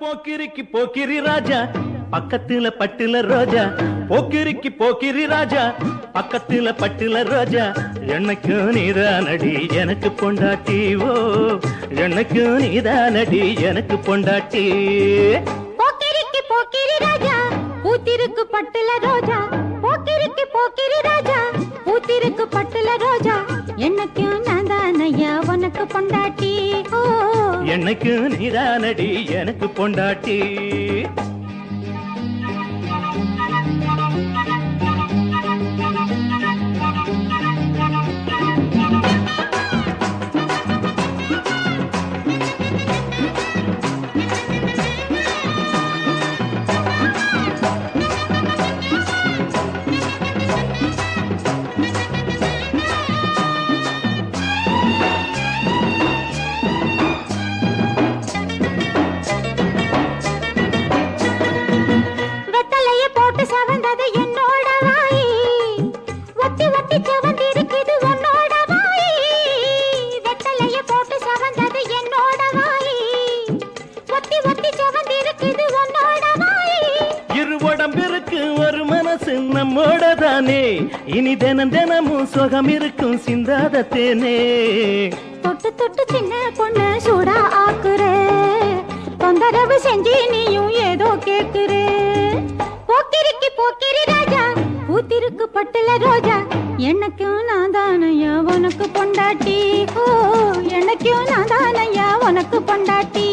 போக்கிரிக்கு போக்கிரி ராஜா பக்கத்துல பட்டுல ரோஜா. போக்கிரிக்கு போக்கிரி ராஜா பக்கத்துல பட்டுல ரோஜா. என்னைக்கும் நீதானடி எனக்கு பொண்டாட்டி ஓ. என்னைக்கும் நீதானடி எனக்கு பொண்டாட்டி. போக்கிரிக்கு போக்கிரி ராஜா பூத்திருக்கு பட்டுல ரோஜா. போக்கிரிக்கு போக்கிரி ராஜா பூத்திருக்கு பட்டுல ரோஜா. என்னைக்கும் நான் தானையா உனக்கு பொண்டாட்டி. எனக்கு நீதானடி எனக்கு பொண்டாட்டி? நம்மோட தானே இனி தினம் தினமும் சுகம் இருக்கும் சிந்தாத தேனே. தொட்டு தொட்டு சின்ன பொண்ணு சூடா ஆக்குற. தொந்தரவு செஞ்சு நீயும் ஏதோ கேக்குற. போக்கிரிக்கு போக்கிரி ராஜா பூத்திருக்கு பட்டுல ரோஜா. எனக்கும் நான் தானையா உனக்கு பொண்டாட்டி. ஓ எனக்கும் நான் தானையா உனக்கு பொண்டாட்டி.